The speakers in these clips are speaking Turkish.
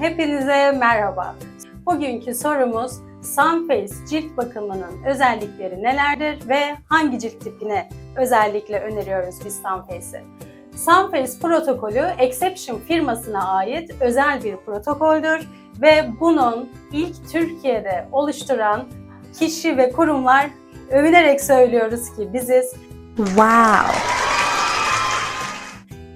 hepinize merhaba. Bugünkü sorumuz Sunface cilt bakımının özellikleri nelerdir ve hangi cilt tipine özellikle öneriyoruz biz Sunface'i? Sunface protokolü Exception firmasına ait özel bir protokoldür ve bunun ilk Türkiye'de oluşturan kişi ve kurumlar övünerek söylüyoruz ki biziz. Wow.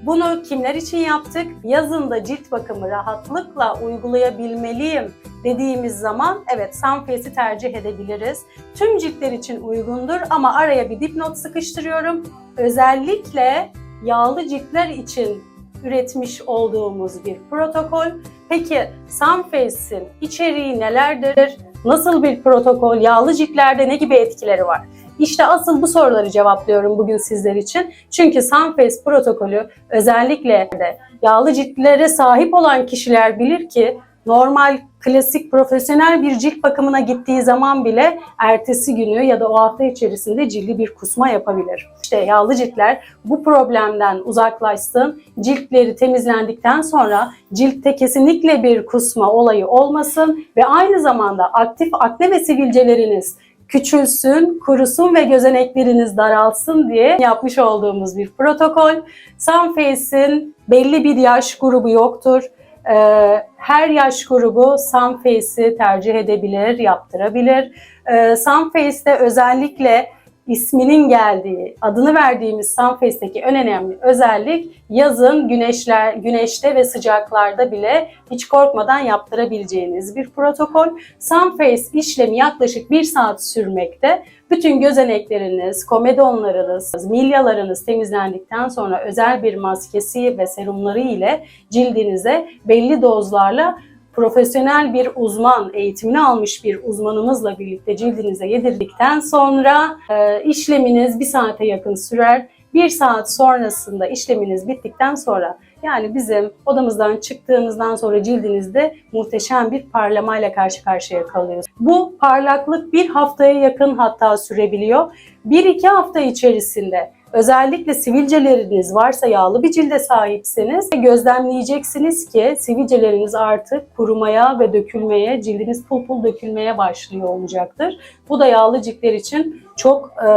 Bunu kimler için yaptık? Yazında cilt bakımı rahatlıkla uygulayabilmeliyim dediğimiz zaman evet Sunface'i tercih edebiliriz. Tüm ciltler için uygundur ama araya bir dipnot sıkıştırıyorum. Özellikle yağlı ciltler için üretmiş olduğumuz bir protokol. Peki Sunface'in içeriği nelerdir? Nasıl bir protokol? Yağlı ciltlerde ne gibi etkileri var? İşte asıl bu soruları cevaplıyorum bugün sizler için. Çünkü Sunface protokolü özellikle de yağlı ciltlere sahip olan kişiler bilir ki normal, klasik, profesyonel bir cilt bakımına gittiği zaman bile ertesi günü ya da o hafta içerisinde cildi bir kusma yapabilir. İşte yağlı ciltler bu problemden uzaklaşsın, ciltleri temizlendikten sonra ciltte kesinlikle bir kusma olayı olmasın ve aynı zamanda aktif akne ve sivilceleriniz küçülsün, kurusun ve gözenekleriniz daralsın diye yapmış olduğumuz bir protokol. Sunface'in belli bir yaş grubu yoktur. Ee, her yaş grubu Sunface'i tercih edebilir, yaptırabilir. Ee, Sunface'de özellikle isminin geldiği, adını verdiğimiz Sunface'deki en önemli özellik yazın güneşler, güneşte ve sıcaklarda bile hiç korkmadan yaptırabileceğiniz bir protokol. Sunface işlemi yaklaşık bir saat sürmekte. Bütün gözenekleriniz, komedonlarınız, milyalarınız temizlendikten sonra özel bir maskesi ve serumları ile cildinize belli dozlarla profesyonel bir uzman, eğitimini almış bir uzmanımızla birlikte cildinize yedirdikten sonra e, işleminiz bir saate yakın sürer. Bir saat sonrasında işleminiz bittikten sonra yani bizim odamızdan çıktığımızdan sonra cildinizde muhteşem bir parlamayla karşı karşıya kalıyoruz. Bu parlaklık bir haftaya yakın hatta sürebiliyor. Bir iki hafta içerisinde Özellikle sivilceleriniz varsa yağlı bir cilde sahipseniz gözlemleyeceksiniz ki sivilceleriniz artık kurumaya ve dökülmeye, cildiniz pul pul dökülmeye başlıyor olacaktır. Bu da yağlı ciltler için çok e,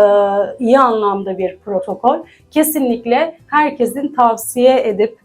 iyi anlamda bir protokol. Kesinlikle herkesin tavsiye edip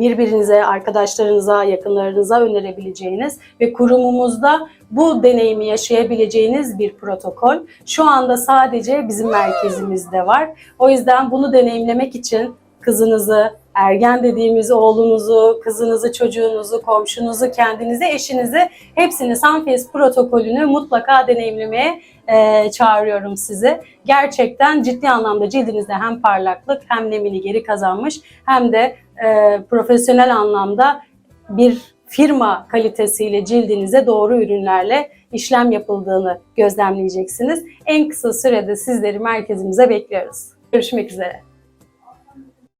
birbirinize, arkadaşlarınıza, yakınlarınıza önerebileceğiniz ve kurumumuzda bu deneyimi yaşayabileceğiniz bir protokol. Şu anda sadece bizim merkezimizde var. O yüzden bunu deneyimlemek için kızınızı, ergen dediğimiz oğlunuzu, kızınızı, çocuğunuzu, komşunuzu, kendinizi, eşinizi hepsini Sunface protokolünü mutlaka deneyimlemeye e, çağırıyorum sizi. Gerçekten ciddi anlamda cildinizde hem parlaklık hem nemini geri kazanmış hem de e, profesyonel anlamda bir firma kalitesiyle cildinize doğru ürünlerle işlem yapıldığını gözlemleyeceksiniz. En kısa sürede sizleri merkezimize bekliyoruz. Görüşmek üzere.